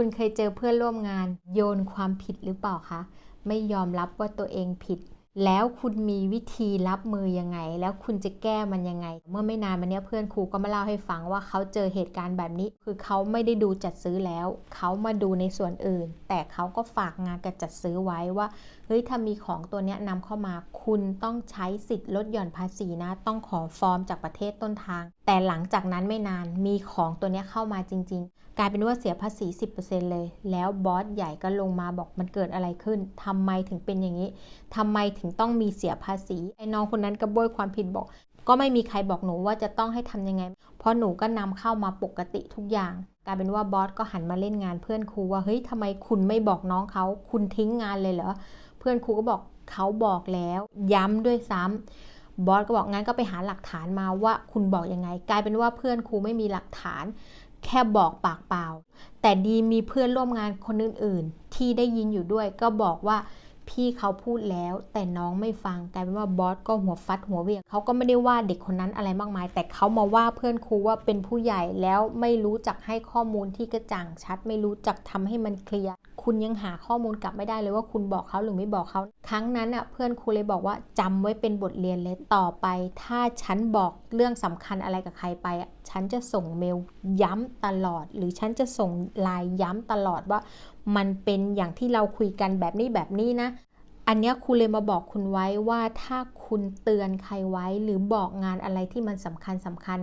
คุณเคยเจอเพื่อนร่วมงานโยนความผิดหรือเปล่าคะ ไม่ยอมรับว่าตัวเองผิด แล้วคุณมีวิธีรับมือยังไง แล้วคุณจะแก้มันยังไง เมื่อไม่นานมาเนี้ยเพื่อนครูก็มาเล่าให้ฟังว่าเขาเจอเหตุการณ์แบบนี้ คือเขาไม่ได้ดูจัดซื้อแล้ว เขามาดูในส่วนอื่น แต่เขาก็ฝากงานกับจัดซื้อไว้ว่าเฮ้ยถ้ามีของตัวนี้นำเข้ามาคุณต้องใช้สิทธิ์ลดหย่อนภาษีนะ ต้องขอฟอร์มจากประเทศต้นทาง แต่หลังจากนั้นไม่นานมีของตัวนี้เข้ามาจริง ๆ กลายเป็นว่าเสียภาษี 10%เลย แล้วบอสใหญ่ก็ลงมาบอกมันเกิดอะไรขึ้นทำไมถึงเป็นอย่างนี้ทำไมถึงต้องมีเสียภาษีไอ้น้องคนนั้นก็โบยความผิดบอก ก็ไม่มีใครบอกหนูว่าจะต้องให้ทำยังไง เพราะหนูก็นำเข้ามาปกติทุกอย่างกลายเป็นว่าบอสก็หันมาเล่นงานเพื่อนครูว่าเฮ้ยทำไมคุณไม่บอกน้องเขา คุณทิ้งงานเลยเหรอเพื่อนครูก็บอกเขาบอกแล้ว ย้ำด้วยซ้ำบอสก็บอกงั้นก็ไปหาหลักฐานมาว่าคุณบอกยังไง กลายเป็นว่าเพื่อนครูไม่มีหลักฐาน แค่บอกปากเปล่า แต่ดีมีเพื่อนร่วมงานคนอื่น ๆ ที่ได้ยินอยู่ด้วยก็บอกว่า พี่เขาพูดแล้ว แต่น้องไม่ฟังกลายเป็นว่าบอสก็หัวฟัดหัวเวียงเขาก็ไม่ได้ว่าเด็กคนนั้นอะไรมากมาย แต่เขามาว่าเพื่อนครูว่าเป็นผู้ใหญ่แล้วไม่รู้จักให้ข้อมูลที่กระจ่างชัด ไม่รู้จักทำให้มันเคลียร์ คุณยังหาข้อมูลกลับไม่ได้เลยว่าคุณบอกเขาหรือไม่บอกเขาครั้งนั้นอะเพื่อนครูเลยบอกว่าจำไว้เป็นบทเรียนเลยต่อไป ถ้าฉันบอกเรื่องสำคัญอะไรกับใครไปอะฉันจะส่งเมลย้ำตลอด หรือฉันจะส่งไลน์ย้ำตลอดว่า มันเป็นอย่างที่เราคุยกันแบบนี้แบบนี้นะอันเนี้ยครูเลยมาบอกคุณไว้ว่าถ้าคุณเตือนใครไว้หรือบอกงานอะไรที่มันสำคัญสำคัญ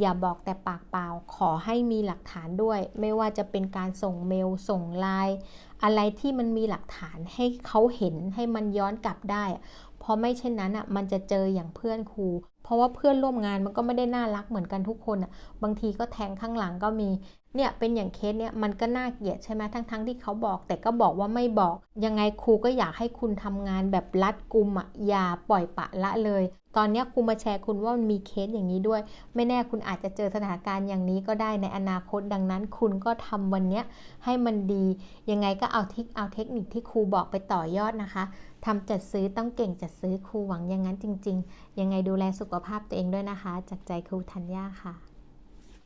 อย่าบอกแต่ปากเปล่า ขอให้มีหลักฐานด้วย ไม่ว่าจะเป็นการส่งเมล ส่งไลน์ อะไรที่มันมีหลักฐานให้เขาเห็นให้มันย้อนกลับได้ เพราะไม่เช่นนั้นอะมันจะเจออย่างเพื่อนครู เพราะว่าเพื่อนร่วมงานมันก็ไม่ได้น่ารักเหมือนกันทุกคนอะบางทีก็แทงข้างหลังก็มีเนี่ยเป็นอย่างเคสเนี่ยมันก็น่าเกลียดใช่ไหมทั้งๆทที่เขาบอก แต่ก็บอกว่าไม่บอก ยังไงครูก็อยากให้คุณทำงานแบบรัดกุมอะอย่าปล่อยปะละเลย ตอนนี้ครูมาแชร์คุณว่ามันมีเคสอย่างนี้ด้วย ไม่แน่คุณอาจจะเจอสถานการณ์อย่างนี้ก็ได้ในอนาคตดังนั้น คุณก็ทำวันเนี้ยให้มันดี ยังไงก็เอาทิคเอาเทคนิคที่ครูบอกไปต่อยอดนะคะทำจัดซื้อต้องเก่งจัดซื้อครูหวังอย่างนั้นจริง ๆ ยังไงดูแลสุขภาพตัวเองด้วยนะคะ จากใจครูธัญญาค่ะ